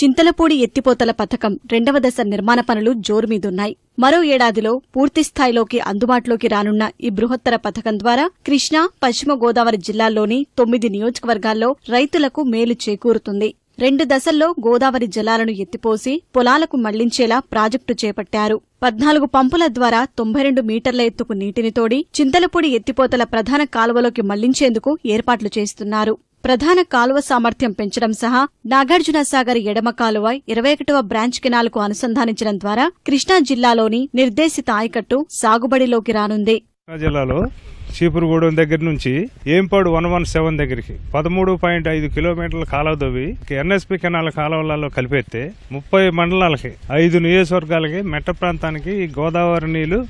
చింతలపూడి ఎత్తిపోతల పథకం రెండవ దశ నిర్మాణ పనులు జోరుమీదున్నాయి. మరో ఏడాదిలో పూర్తిస్థాయిలోకి అందుబాటులోకి రానున్న ఈ బృహత్తర పథకం ద్వారా కృష్ణా పశ్చిమ గోదావరి జిల్లాల్లోని తొమ్మిది నియోజకవర్గాల్లో రైతులకు మేలు చేకూరుతుంది. రెండు దశల్లో గోదావరి జలాలను ఎత్తిపోసి పొలాలకు మళ్ళించేలా ప్రాజెక్టు చేపట్టారు. పద్నాలుగు పంపుల ద్వారా తొంభై రెండు మీటర్ల ఎత్తుకు నీటిని తోడి చింతలపూడి ఎత్తిపోతల ప్రధాన కాలువలోకి మళ్ళించేందుకు ఏర్పాట్లు చేస్తున్నారు. ప్రధాన కాలువ సామర్థ్యం పెంచడం సహా నాగార్జున సాగర్ ఎడమ కాలువ ఇరవై ఒకటవ బ్రాంచ్ కెనాల్కు అనుసంధానించడం ద్వారా కృష్ణా జిల్లాలోని నిర్దేశిత ఆయకట్టు సాగుబడిలోకి రానుంది. జిల్లాలో చీపురుగూడెం దగ్గర నుంచి ఏంపాడు వన్ వన్ సెవెన్ దగ్గరికి పదమూడు పాయింట్ ఐదు కిలోమీటర్ల కాలువ దవ్వి ఎన్ఎస్పి కెనాల కాలువలలో కలిపేస్తే ముప్పై మండలాలకి ఐదు నియోజకవర్గాలకి మెట్ట ప్రాంతానికి గోదావరి నీళ్ళు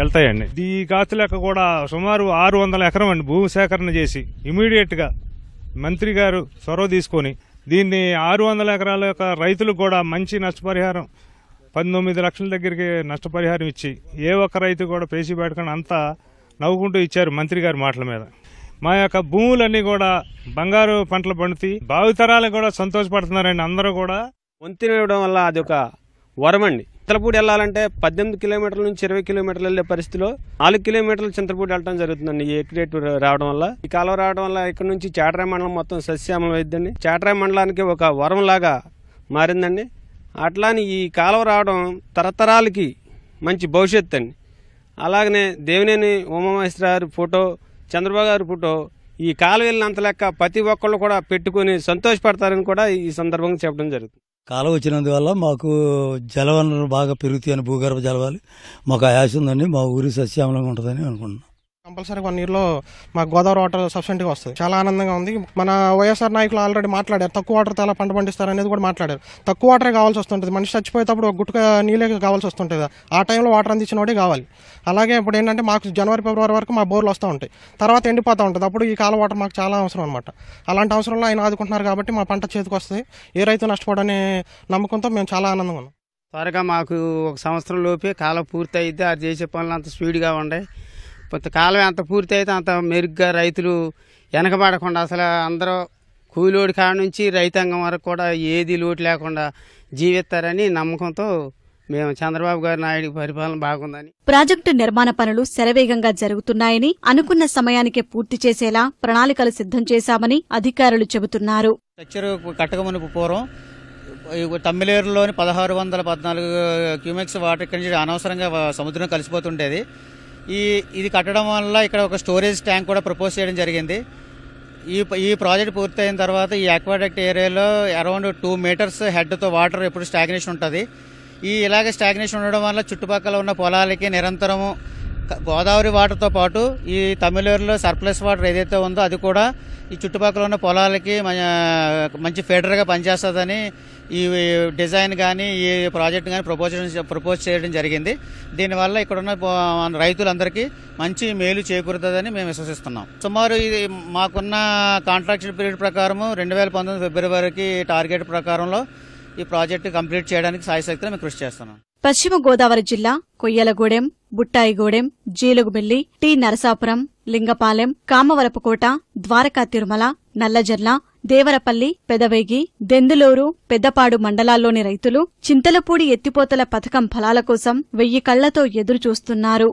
వెళ్తాయండి. ఈ కాచలేక కూడా సుమారు ఆరు వందల ఎకరం అండి భూమి సేకరణ చేసి ఇమీడియట్గా మంత్రి గారు చొరవ తీసుకొని దీన్ని ఆరు వందల ఎకరాల యొక్క రైతులకు కూడా మంచి నష్టపరిహారం పంతొమ్మిది లక్షల దగ్గరికి నష్టపరిహారం ఇచ్చి ఏ ఒక్క రైతు కూడా పేసి పెట్టకుండా అంతా నవ్వుకుంటూ ఇచ్చారు మంత్రి గారి మాటల మీద. మా యొక్క భూములన్నీ కూడా బంగారు పంటలు పండుతాయి భావితరాలకు కూడా సంతోషపడుతున్నారండి అందరూ కూడా వంతిన ఇవ్వడం వల్ల అది ఒక వరమండి. చింతలపూడి వెళ్ళాలంటే పద్దెనిమిది కిలోమీటర్ల నుంచి ఇరవై కిలోమీటర్లు వెళ్ళే పరిస్థితిలో నాలుగు కిలోమీటర్లు చింతలపూడి వెళ్ళడం జరుగుతుందండి. ఈ ఎక్రేట్ రావడం వల్ల. ఈ కాలువ రావడం వల్ల ఇక్కడ నుంచి చాటరాయ మండలం మొత్తం సస్యామలం అయిద్దండి. చాటరాయి మండలానికి ఒక వరం లాగా మారిందండి. అట్లాని ఈ కాలువ రావడం తరతరాలకి మంచి భవిష్యత్తు అండి. అలాగనే దేవినేని ఉమామహేశ్వర గారి ఫోటో చంద్రబాబు గారి ఫోటో ఈ కాలువ వెళ్ళినంత లెక్క ప్రతి ఒక్కళ్ళు కూడా పెట్టుకుని సంతోషపడతారని కూడా ఈ సందర్భంగా చెప్పడం జరుగుతుంది. కాలం వచ్చినందువల్ల మాకు జలవనరులు బాగా పెరుగుతాయని భూగర్భ జలవాలు. మాకు ఆశ ఉందని మా ఊరి సస్యామలంగా ఉంటుందని అనుకుంటున్నాం. కంపల్సరీ వన్ ఇయర్లో మా మాకు గోదావరి వాటర్ సబ్సిడీగా వస్తుంది. చాలా ఆనందంగా ఉంది. మన వైఎస్ఆర్ నాయకులు ఆల్రెడీ మాట్లాడారు. తక్కువ వాటర్తో ఎలా పంట పండిస్తారు అనేది కూడా మాట్లాడారు. తక్కువ వాటరే కావాల్సి వస్తుంటుంది. మనిషి చచ్చిపోయేటప్పుడు ఒక గుట్టుక నీళ్ళే కావాల్సి వస్తుంటుంది. ఆ టైంలో వాటర్ అందించిన వాడే కావాలి. అలాగే ఇప్పుడు ఏంటంటే మాకు జనవరి ఫిబ్రవరి వరకు మా బోర్లు వస్తూ ఉంటాయి. తర్వాత ఎండిపోతూ ఉంటుంది. అప్పుడు ఈ కాల వాటర్ మాకు చాలా అవసరం అనమాట అలాంటి అవసరంలో ఆయన ఆదుకుంటున్నారు కాబట్టి మా పంట చేతికి వస్తుంది. ఏ రైతు నష్టపోడనే నమ్మకంతో మేము చాలా ఆనందంగా ఉన్నాం. త్వరగా మాకు ఒక సంవత్సరం లోపే కాలం పూర్తి అయితే అది చేసే పనులు అంత స్పీడ్గా ఉండే. కొంత కాలం ఎంత పూర్తి అయితే అంత మెరుగ్గా రైతులు వెనకబడకుండా అసలు అందరూ కూలోడి కాడ నుంచి రైతాంగం వరకు కూడా ఏది లోటు లేకుండా జీవిస్తారని నమ్మకంతో మేము చంద్రబాబు గారి నాయుడు పరిపాలన బాగుందని. ప్రాజెక్టు నిర్మాణ పనులు శరవేగంగా జరుగుతున్నాయని అనుకున్న సమయానికే పూర్తి చేసేలా ప్రణాళికలు సిద్ధం చేశామని అధికారులు చెబుతున్నారు. కట్టకమునుపు పూర్వం తమ్మిలేరులోని పదహారు వందల పద్నాలుగు క్యూమెక్స్ వాటర్ ఇక్కడి నుంచి అనవసరంగా సముద్రం కలిసిపోతుండేది. ఈ ఇది కట్టడం వల్ల ఇక్కడ ఒక స్టోరేజ్ ట్యాంక్ కూడా ప్రపోజ్ చేయడం జరిగింది. ఈ ఈ ప్రాజెక్ట్ పూర్తయిన తర్వాత ఈ అక్వాడక్ట్ ఏరియాలో అరౌండ్ టూ మీటర్స్ హెడ్తో వాటర్ ఎప్పుడు స్టాగ్నేషన్ ఉంటుంది. ఈ ఇలాగే స్టాగ్నేషన్ ఉండడం వల్ల చుట్టుపక్కల ఉన్న పొలాలకి నిరంతరము గోదావరి వాటర్తో పాటు ఈ తమిళూరులో సర్ప్లస్ వాటర్ ఏదైతే ఉందో అది కూడా ఈ చుట్టుపక్కల ఉన్న పొలాలకి మంచి ఫీడర్గా పనిచేస్తుందని ఈ డిజైన్ కానీ ఈ ప్రాజెక్ట్ కానీ ప్రపోజ్ ప్రపోజ్ చేయడం జరిగింది. దీనివల్ల ఇక్కడ ఉన్న మన రైతులందరికీ మంచి మేలు చేకూరుతుందని మేము విశ్వసిస్తున్నాం. సుమారు ఇది మాకున్న కాంట్రాక్షన్ పీరియడ్ ప్రకారము రెండు వేల పంతొమ్మిది ఫిబ్రవరికి టార్గెట్ ప్రకారంలో ఈ ప్రాజెక్ట్ కంప్లీట్ చేయడానికి సాయశక్తిలో మేము కృషి చేస్తున్నాం. పశ్చిమ గోదావరి జిల్లా కొయ్యలగూడెం బుట్టాయిగూడెం జీలుగుబెల్లి టి నరసాపురం లింగపాలెం కామవరపుకోట ద్వారకా తిరుమల నల్లజర్ల దేవరపల్లి పెదవేగి దెందులూరు పెద్దపాడు మండలాల్లోని రైతులు చింతలపూడి ఎత్తిపోతల పథకం ఫలాల కోసం వెయ్యి కళ్ళతో ఎదురుచూస్తున్నారు.